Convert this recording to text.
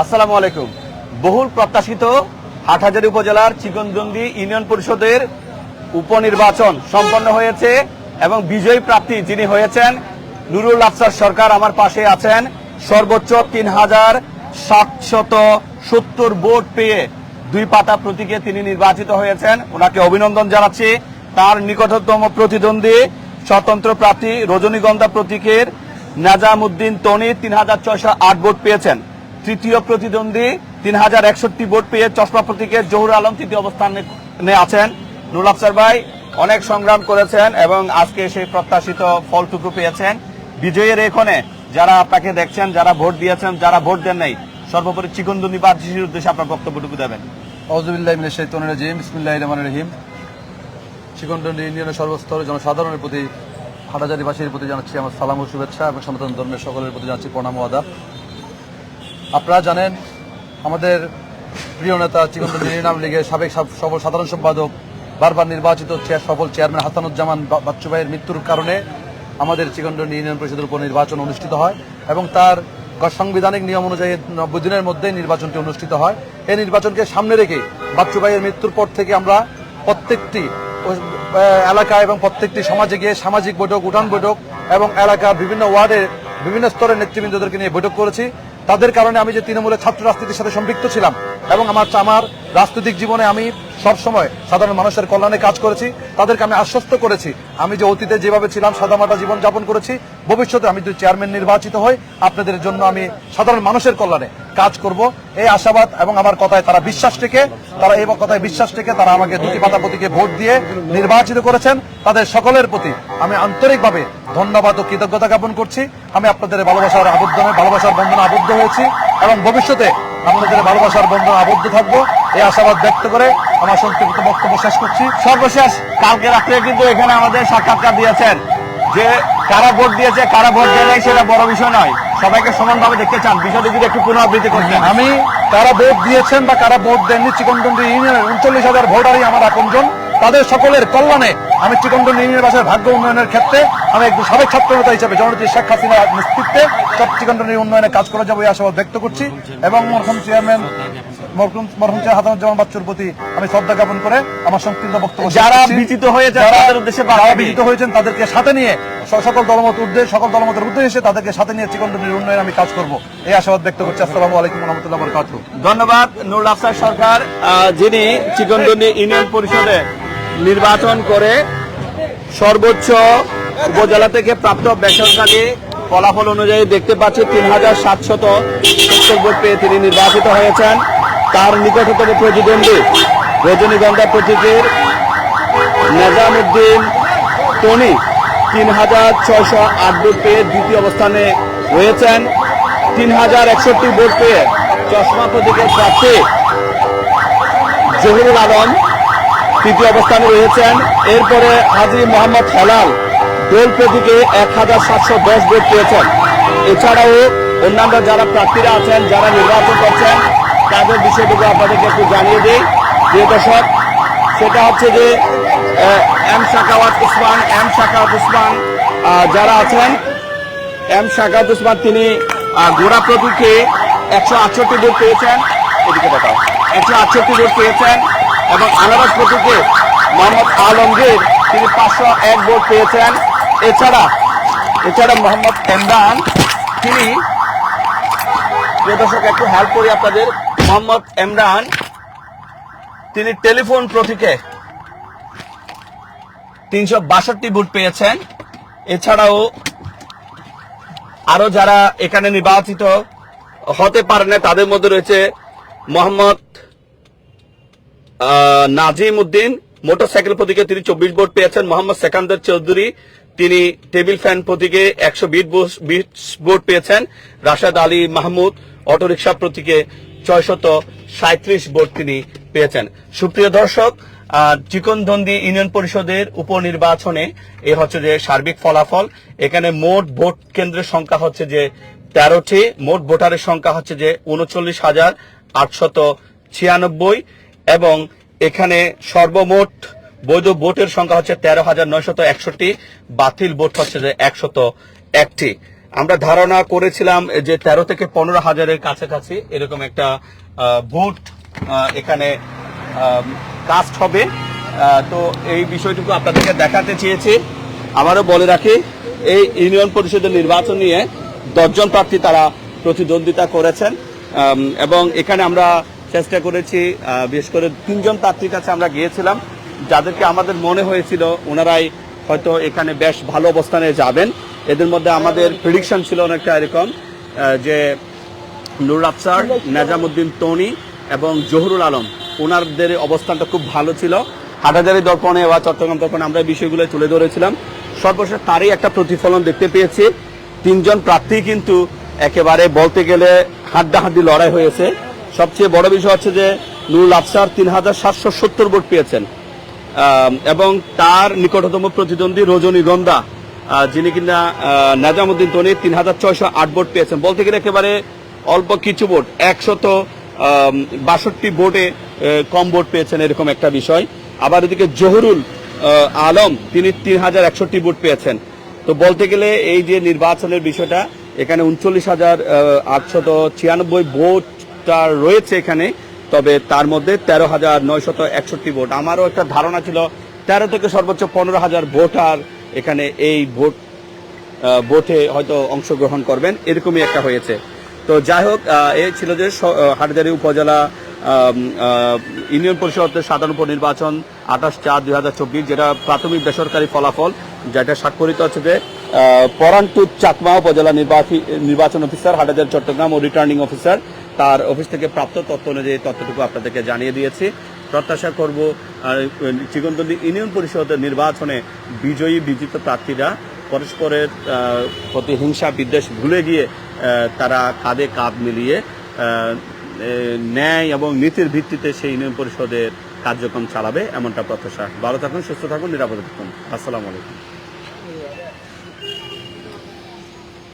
আসসালামু আলাইকুম। বহুল প্রত্যাশিত হাটহাজারী উপজেলার চিকনজন্দি ইউনিয়ন পরিষদের উপনির্বাচন সম্পন্ন হয়েছে এবং বিজয়ী প্রার্থী যিনি হয়েছেন নুরুল আফসার সরকার আমার পাশে আছেন। সর্বোচ্চ তিন হাজার সাতশত সত্তর ভোট পেয়ে দুই পাতা প্রতীকে তিনি নির্বাচিত হয়েছেন। ওনাকে অভিনন্দন জানাচ্ছি। তার নিকটতম প্রতিদ্বন্দ্বী স্বতন্ত্র প্রার্থী রজনীগন্ধা প্রতীকের নাজামুদ্দিন তনি তিন হাজার ছয়শো আট ভোট পেয়েছেন। তৃতীয় প্রতিদ্বন্দ্বী তিন হাজার একষট্টি ভোট পেয়ে চশমা প্রতীকের জহুর আলম তৃতীয় অবস্থানে আছেন। নুল আফসার ভাই অনেক সংগ্রাম করেছেন এবং আজকে সেই প্রত্যাশিত ফলটুকু পেয়েছেন। বিজয়ের এখানে যারা আপনাকে দেখছেন, যারা ভোট দিয়েছেন, যারা ভোট দেন নাই, সর্বোপরি চিকনদুনি বাদশির উদ্দেশ্যে আপনার বক্তব্যটুকু দেবেন। রহিম। চিকনডন্ডি ইউনিয়নের সর্বস্তরে জনসাধারণের প্রতি, হাটাজারিবাসীর প্রতি জানাচ্ছি আমার সালাম ও শুভেচ্ছা এবং সনাতন ধর্মের সকলের প্রতি জানাচ্ছি প্রণাম ও আপনারা জানেন, আমাদের প্রিয় নেতা চিকনডন্ডি নাম লীগের সাবেক সাব- সফল সাধারণ সম্পাদক, বারবার নির্বাচিত সফল চেয়ারম্যান হাসানুজ্জামান বাচ্চু ভাইয়ের মৃত্যুর কারণে আমাদের চিকনডন্ডি ইউনিয়ন পরিষদের উপর নির্বাচন অনুষ্ঠিত হয় এবং তার সাংবিধানিক নিয়ম অনুযায়ী নব্বই দিনের মধ্যে নির্বাচনটি অনুষ্ঠিত হয়। এই নির্বাচনকে সামনে রেখে বাচ্চু ভাইয়ের মৃত্যুর পর থেকে আমরা প্রত্যেকটি এলাকা এবং প্রত্যেকটি সমাজে গিয়ে সামাজিক বৈঠক, উঠান বৈঠক এবং এলাকার বিভিন্ন ওয়ার্ডের বিভিন্ন স্তরের নেতৃবৃন্দদেরকে নিয়ে বৈঠক করেছি। তাদের কারণে আমি যে তৃণমূলের ছাত্র রাজনীতির সাথে সম্পৃক্ত ছিলাম এবং আমার আমার রাজনৈতিক জীবনে আমি সব সময় সাধারণ মানুষের কল্যাণে কাজ করেছি। তাদেরকে আমি আশ্বস্ত করেছি। আমি যে অতীতে যেভাবে ছিলাম, সাদামাটা জীবন যাপন করেছি, ভবিষ্যতে আমি যদি চেয়ারম্যান নির্বাচিত হই, আপনাদের জন্য আমি সাধারণ মানুষের কল্যাণে কাজ করব। এই আশাবাদ এবং আমার কথায় তারা বিশ্বাস রেখে, তারা এই কথায় বিশ্বাস রেখে তারা আমাকে দুটি পাতা প্রতীকে ভোট দিয়ে নির্বাচিত করেছেন। তাদের সকলের প্রতি আমি আন্তরিকভাবে ধন্যবাদ ও কৃতজ্ঞতা জ্ঞাপন করছি। আমি আপনাদের ভালোবাসার আবদ্ধ ভালোবাসার বন্ধনে আবদ্ধ হয়েছি এবং ভবিষ্যতে আপনাদের ভালোবাসার বন্ধন আবদ্ধ থাকব। এই আশাবাদ ব্যক্ত করে আমার সংক্ষিপ্ত বক্তব্য শেষ করছি। সর্বশেষ, কালকে রাত্রে কিন্তু এখানে আমাদের সাক্ষাৎকার দিয়েছেন যে কারা ভোট দিয়েছে, কারা ভোট দেয় নাই সেটা বড় বিষয় নয়। সবাইকে সমানভাবে দেখতে চান। বিষয়টি যদি একটু পুনরাবৃত্তি করতেন। আমি, কারা ভোট দিয়েছেন বা কারা ভোট দেননি চিকনডন্ডি ইউনিয়নের উনচল্লিশ হাজার ভোটারই আমার আপনজন। তাদের সকলের কল্যাণে আমি চিকনডন্ডি ইউনিয়নের বাসার ভাগ্য উন্নয়নের ক্ষেত্রে আমি একজন সাবেক ছাত্র নেতা হিসেবে জননেত্রী শেখ হাসিনার নেতৃত্বে সব চিকনডন্ডি উন্নয়নে কাজ করে যাব এই আশাবাদ ব্যক্ত করছি। এবং মরহুম চেয়ারম্যান মরহুম মরহুম চেয়ার হাসানুজ্জামান বাচ্চুর প্রতি আমি শ্রদ্ধা জ্ঞাপন করে আমার সংক্ষিপ্ত বক্তব্য যারা বিজিত হয়েছে তাদের উদ্দেশ্যে বার্তা যারা বিজিত হয়েছেন তাদেরকে সাথে নিয়ে সকল দলমত উদ্দেশ্য সকল দলমতের উদ্দেশ্যে তাদেরকে সাথে নিয়ে উন্নয়নে আমি কাজ করব। এই আশাবাদ ব্যক্ত করছি। আসসালামু আলাইকুম রহমতুল্লাহ বরকাতুহ। ধন্যবাদ নুরুল আফসার সরকার যিনি চিকনদন্ডি ইউনিয়ন পরিষদে নির্বাচন করে সর্বোচ্চ উপজেলা থেকে প্রাপ্ত বেসরকারি ফলাফল অনুযায়ী দেখতে পাচ্ছি তিন হাজার সাতশত সত্তর ভোট পেয়ে তিনি নির্বাচিত হয়েছেন। তার নিকটতম প্রতিদ্বন্দ্বী রজনীগন্ধা প্রতীকের নেজামুদ্দিন টনি তিন হাজার ছয়শো আট ভোট পেয়ে দ্বিতীয় অবস্থানে রয়েছেন। তিন হাজার একষট্টি ভোট পেয়ে চশমা প্রতীকের প্রার্থী জহিরুল আলম তৃতীয় অবস্থানে রয়েছেন। এরপরে হাজি মোহাম্মদ হেলাল দোল প্রতীকে এক হাজার সাতশো দশ ভোট পেয়েছেন। এছাড়াও অন্যান্য যারা প্রার্থীরা আছেন, যারা নির্বাচন করছেন, তাদের বিষয়টুকু আপনাদেরকে একটু জানিয়ে দিই। প্রিয় দর্শক, সেটা হচ্ছে যে এম শাকাওয়াত উসমান, এম শাকাওয়াত উসমান যারা আছেন, এম শাকাওয়াত উসমান তিনি গোড়া প্রতীকে একশো আটষট্টি ভোট পেয়েছেন। এদিকে দেখাও। একশো আটষট্টি ভোট পেয়েছেন। এবং আনারস প্রতীকে মোহাম্মদ আলমগীর, তিনি পাঁচশো এক ভোট পেয়েছেন। এছাড়া এছাড়া মোহাম্মদ এমরান, তিনি দর্শক, একটু হেল্প করি আপনাদের। মোহাম্মদ এমরান, তিনি টেলিফোন প্রতীকে তিনশো বাষট্টি ভোট পেয়েছেন। এছাড়াও আরও যারা এখানে নির্বাচিত হতে পারে না, তাদের মধ্যে রয়েছে মোহাম্মদ নাজিম উদ্দিন মোটরসাইকেল প্রতীকে তিনি চব্বিশ ভোট পেয়েছেন। মোহাম্মদ সেকান্দার চৌধুরী তিনি টেবিল ফ্যান প্রতীকে একশো বিশ ভোট পেয়েছেন। রাশাদ আলী মাহমুদ অটোরিকশা প্রতীকে ছয়শত সাঁত্রিশ ভোট তিনি পেয়েছেন। সুপ্রিয় দর্শক চিকনদন্দি ইউনিয়ন পরিষদের উপনির্বাচনে এ হচ্ছে যে সার্বিক ফলাফল। এখানে মোট ভোট কেন্দ্রের সংখ্যা হচ্ছে যে তেরোটি। মোট ভোটারের সংখ্যা হচ্ছে যে উনচল্লিশ হাজার আটশত ছিয়ানব্বই। এবং এখানে সর্বমোট বৈধ ভোটের সংখ্যা হচ্ছে তেরো হাজার নয়শত একষট্টি, বাতিল ভোট হচ্ছে যে একশত একটি। আমরা ধারণা করেছিলাম যে তেরো থেকে পনেরো হাজারের কাছাকাছি এরকম একটা ভোট এখানে কাস্ট হবে। তো এই বিষয়টুকু আপনাদেরকে দেখাতে চেয়েছি। আবারও বলে রাখি, এই ইউনিয়ন পরিষদের নির্বাচন নিয়ে দশজন প্রার্থী তারা প্রতিদ্বন্দ্বিতা করেছেন। এবং এখানে আমরা চেষ্টা করেছি বিশেষ করে তিনজন প্রার্থীর কাছে আমরা গিয়েছিলাম, যাদেরকে আমাদের মনে হয়েছিল ওনারাই হয়তো এখানে বেশ ভালো অবস্থানে যাবেন। এদের মধ্যে আমাদের প্রিডিকশন ছিল অনেকটা এরকম যে নুর আফসার নাজামুদ্দিন তনি এবং জহুরুল আলম, ওনারদের অবস্থানটা খুব ভালো ছিল। হাটাজারি দর্পণে বা চট্টগ্রাম দর্পণে আমরা বিষয়গুলো তুলে ধরেছিলাম। সর্বশেষ তারই একটা প্রতিফলন দেখতে পেয়েছি। তিনজন প্রার্থী কিন্তু একেবারে বলতে গেলে হাড্ডাহাড্ডি লড়াই হয়েছে। সবচেয়ে বড় বিষয় হচ্ছে যে নুরুল আফসার তিন হাজার সাতশো সত্তর ভোট পেয়েছেন। এবং তার নিকটতম প্রতিদ্বন্দ্বী রজনীগন্ধা যিনি কিনা নাজামুদ্দিন তনি তিন হাজার ছয়শো আট ভোট পেয়েছেন। বলতে গেলে একেবারে অল্প কিছু ভোট, একশত বাষট্টি ভোটে কম ভোট পেয়েছেন এরকম একটা বিষয়। আবার এদিকে জহুরুল আলম, তিনি তিন হাজার একষট্টি ভোট পেয়েছেন। তো বলতে গেলে এই যে নির্বাচনের বিষয়টা, এখানে উনচল্লিশ হাজার আটশত ছিয়ানব্বই ভোটটা রয়েছে এখানে, তবে তার মধ্যে তেরো হাজার নয়শত একষট্টি ভোট। আমারও একটা ধারণা ছিল, তেরো থেকে সর্বোচ্চ পনেরো হাজার ভোটার এখানে এই ভোট ভোটে হয়তো অংশগ্রহণ করবেন, এরকমই একটা হয়েছে। তো যাই হোক এই ছিল যে হাটহাজারী উপজেলা ইউনিয়ন পরিষদের সাধারণ উপনির্বাচন আঠাশ চার দুই হাজার চব্বিশ, যেটা প্রাথমিক বেসরকারি ফলাফল, যেটা স্বাক্ষরিত হচ্ছে যে পরানটুত চাকমা উপজেলা নির্বাচী- নির্বাচন অফিসার হাটহাজার চট্টগ্রাম ও রিটার্নিং অফিসার তার অফিস থেকে প্রাপ্ত তথ্য অনুযায়ী তথ্যটুকু আপনাদেরকে জানিয়ে দিয়েছি। প্রত্যাশা করব চিকনদন্দি ইউনিয়ন পরিষদের নির্বাচনে বিজয়ী বিজিত প্রার্থীরা পরস্পরের প্রতি হিংসা বিদ্বেষ ভুলে গিয়ে তারা কাঁধে কাঁধ মিলিয়ে ন্যায় এবং নীতির ভিত্তিতে সেই ইউনিয়ন পরিষদের কার্যক্রম চালাবে এমনটা প্রত্যাশা। ভালো থাকুন, সুস্থ থাকুন, নিরাপদে থাকুন। আসসালামু আলাইকুম।